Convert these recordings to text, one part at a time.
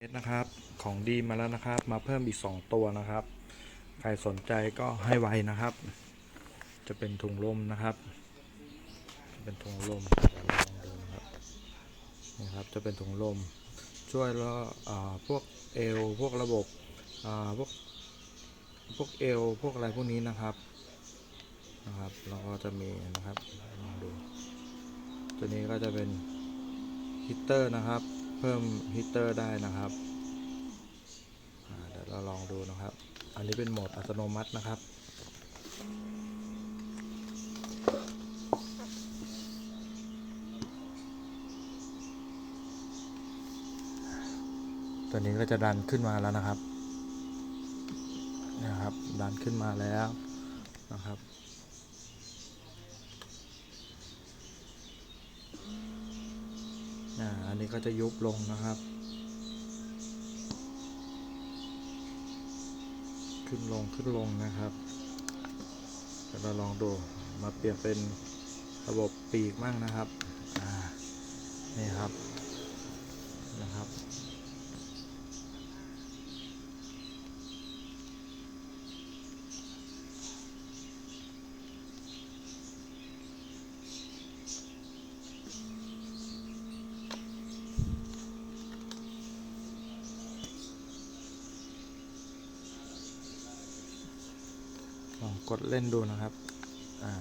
เม็ดนะครับของดีมาแล้วนะครับ มาเพิ่มอีก 2 ตัวนะครับ ใครสนใจก็ให้ไวนะครับ จะเป็นถุงลมนะครับ เป็นถุงลมเดี๋ยวลองดูนะครับนี่ครับ จะเป็นถุงลม ช่วยแล้วอ่าพวกเอวพวกระบบอ่าพวกพวกเอวพวกอะไรพวกนี้นะครับนะครับแล้วก็จะมีนะครับลองดู ตัวนี้ก็จะเป็นฮีตเตอร์นะครับ เพิ่มฮีเตอร์ได้นะครับเดี๋ยวเราลองดูนะครับ อันนี้เป็นโหมดอัตโนมัตินะครับตัวนี้ก็จะดันขึ้นมาแล้วนะครับ นะครับ ดันขึ้นมาแล้วนะครับ อ่า อั นี้ก็จะยุบลงนะครับ ขึ้นลงขึ้นลงนะครับเดี๋ยวเราลองดูมาเปลี่ยนเป็นระบบปีกมั่งนะครับนี่ครับ ลองกดเล่นดูนะครับ อ่า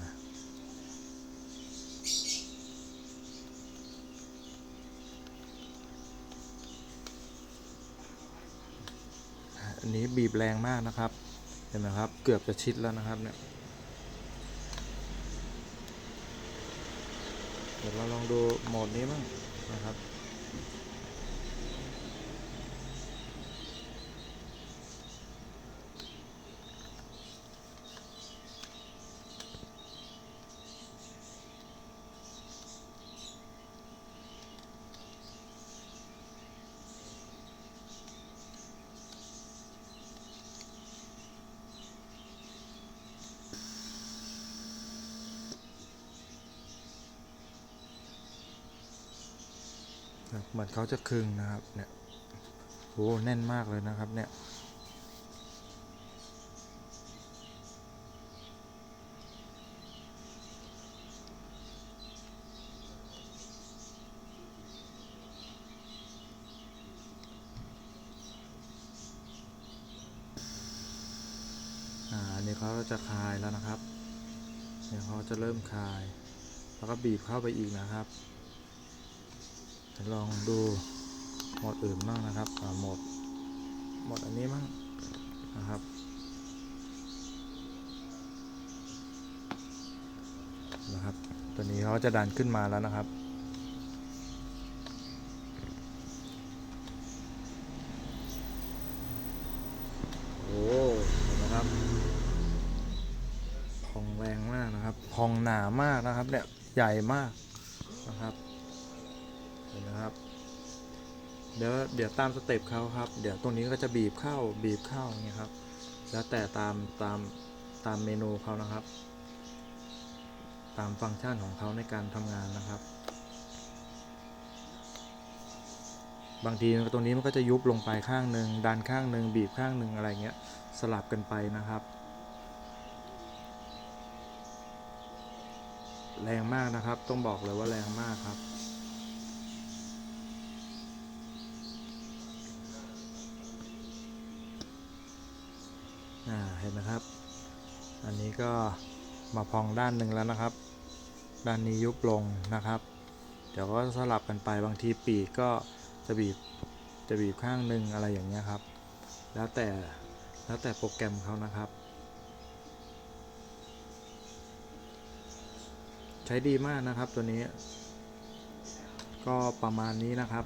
อันนี้บีบแรงมากนะครับ เห็นไหมครับ เกือบจะชิดแล้วนะครับเนี่ย เดี๋ยวเราลองดูโหมดนี้บ้างนะครับ เหมือนเขาจะคึงนะครับ เนี่ยโอ้แน่นมากเลยนะครับ เนี่ยอ่าอันนี้เขาจะคลายแล้วนะครับเนี่ยเขาจะเริ่มคลาย แล้วก็บีบเข้าไปอีกนะครับ ลองดูโหมดอื่นบ้างนะครับโหมดโหมดอันนี้บ้างนะครับนะครับ ตัวนี้เขาจะดันขึ้นมาแล้วนะครับโอ้เห็นไหมครับ พองแรงมากนะครับ พองหนามากนะครับเนี่ยใหญ่มากนะครับ นะครับ เดี๋ยวเดี๋ยวตามสเต็ปเขาครับ เดี๋ยวตรงนี้ก็จะบีบเข้าบีบเข้าอย่างเงี้ยครับ แล้วแต่ตามตามตามเมนูเขานะครับ ตามฟังก์ชันของเขาในการทำงานนะครับ บางทีตรงนี้มันก็จะยุบลงไปข้างหนึ่งดันข้างหนึ่งบีบข้างหนึ่งอะไรเงี้ยสลับกันไปนะครับ แรงมากนะครับ ต้องบอกเลยว่าแรงมากครับ เห็นไหมครับ อันนี้ก็มาพองด้านหนึ่งแล้วนะครับ ด้านนี้ยุบลงนะครับ เดี๋ยวก็สลับกันไปบางทีปีกก็จะบีบจะบีบข้างหนึ่งอะไรอย่างเงี้ยครับ แล้วแต่แล้วแต่โปรแกรมเขานะครับ ใช้ดีมากนะครับตัวนี้ ก็ประมาณนี้นะครับ